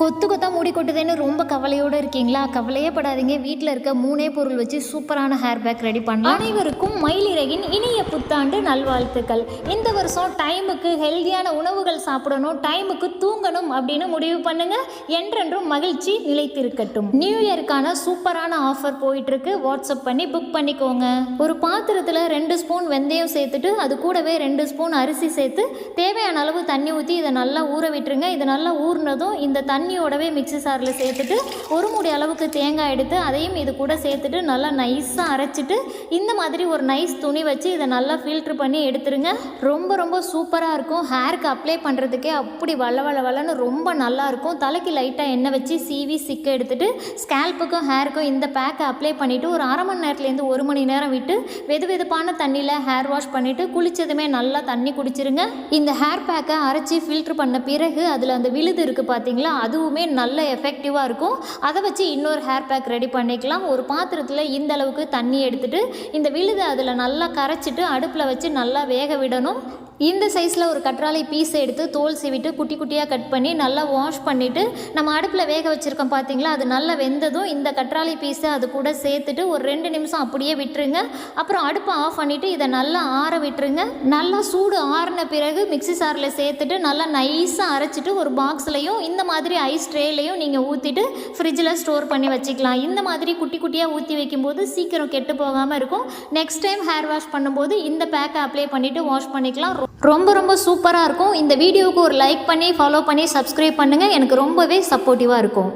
கொத்து கொத்தா மூடி கொட்டுதேன்னு ரொம்ப கவலையோடு இருக்கீங்களா? கவலையே படாதீங்க. வீட்டில் இருக்க மூணே பொருள் வச்சு சூப்பரான ஹேர் பேக் ரெடி பண்ணலாம். அனைவருக்கும் மயிலிறகின் இனிய புத்தாண்டு நல்வாழ்த்துக்கள். இந்த வருஷம் டைமுக்கு ஹெல்தியான உணவுகள் சாப்பிடணும் டைமுக்கு தூங்கணும் அப்படின்னு முடிவு பண்ணுங்க. என்றென்றும் மகிழ்ச்சி நிலைத்திருக்கட்டும். நியூ இயருக்கான சூப்பரான ஆஃபர் போயிட்டு இருக்கு வாட்ஸ்அப் பண்ணி புக் பண்ணிக்கோங்க. ஒரு பாத்திரத்தில் ரெண்டு ஸ்பூன் வெந்தயம் சேர்த்துட்டு அது கூடவே ரெண்டு ஸ்பூன் அரிசி சேர்த்து தேவையான அளவு தண்ணி ஊற்றி இதை நல்லா ஊற விட்டுருங்க. இது நல்லா ஊறினதும் இந்த தண்ணியோடவே மிக்சி சாரில் சேர்த்துட்டு ஒரு மூடி அளவுக்கு தேங்காய் எடுத்து அதையும் இது கூட சேர்த்துட்டு நல்லா நைஸாக அரைச்சிட்டு இந்த மாதிரி ஒரு நைஸ் துணி வச்சு இதை நல்லா ஃபில்ட்ரு பண்ணி எடுத்துருங்க. ரொம்ப ரொம்ப சூப்பராக இருக்கும். ஹேருக்கு அப்ளை பண்ணுறதுக்கே அப்படி வள வள வளன்னு ரொம்ப நல்லா இருக்கும். தலைக்கு லைட்டாக எண்ணெய் வச்சு சீவி சிக்க எடுத்துட்டு ஸ்கேல்ப்புக்கும் ஹேருக்கும் இந்த பேக்கை அப்ளை பண்ணிவிட்டு ஒரு அரை மணி நேரத்துலேருந்து ஒரு மணி நேரம் விட்டு வெது வெதுப்பான தண்ணியில் ஹேர் வாஷ் பண்ணிவிட்டு குளித்ததுமே நல்லா தண்ணி குடிச்சிருங்க. இந்த ஹேர் பேக்கை அரைச்சி ஃபில்ட்ரு பண்ண பிறகு அதில் அந்த விழுது இருக்குது பார்த்தீங்களா அதுவுமே நல்ல எஃபெக்டிவாக இருக்கும். அதை வச்சு இன்னொரு ஹேர் பேக் ரெடி பண்ணிக்கலாம். ஒரு பாத்திரத்தில் இந்த அளவுக்கு தண்ணி எடுத்துகிட்டு இந்த விழுதை அதில் நல்லா கரைச்சிட்டு அடுப்பில் வச்சு நல்லா வேக விடணும். இந்த சைஸில் ஒரு கற்றாழை பீஸ் எடுத்து தோல் சீவிட்டு குட்டி குட்டியாக கட் பண்ணி நல்லா வாஷ் பண்ணிவிட்டு நம்ம அடுப்பில் வேக வச்சுருக்கோம் பார்த்தீங்களா அது நல்லா வெந்ததும் இந்த கற்றாழை பீஸை அது கூட சேர்த்துட்டு ஒரு ரெண்டு நிமிஷம் அப்படியே விட்டுருங்க. அப்புறம் அடுப்பை ஆஃப் பண்ணிவிட்டு இதை நல்லா ஆற விட்டுருங்க. நல்லா சூடு ஆறின பிறகு மிக்ஸி சாரில் சேர்த்துட்டு நல்லா நைஸாக அரைச்சிட்டு ஒரு பாக்ஸ்லையும் இந்த மாதிரி ஐஸ் ட்ரேலையும் நீங்கள் ஊற்றிட்டு ஃப்ரிட்ஜில் ஸ்டோர் பண்ணி வச்சுக்கலாம். இந்த மாதிரி குட்டி குட்டியாக ஊற்றி வைக்கும்போது சீக்கிரம் கெட்டு போகாமல் இருக்கும். நெக்ஸ்ட் டைம் ஹேர் வாஷ் பண்ணும்போது இந்த பேக்கை அப்ளை பண்ணிவிட்டு வாஷ் பண்ணிக்கலாம். ரொம்ப ரொம்ப சூப்பராக இருக்கும். இந்த வீடியோவுக்கு ஒரு லைக் பண்ணி ஃபாலோ பண்ணி சப்ஸ்கிரைப் பண்ணுங்கள் எனக்கு ரொம்பவே சப்போர்ட்டிவாக இருக்கும்.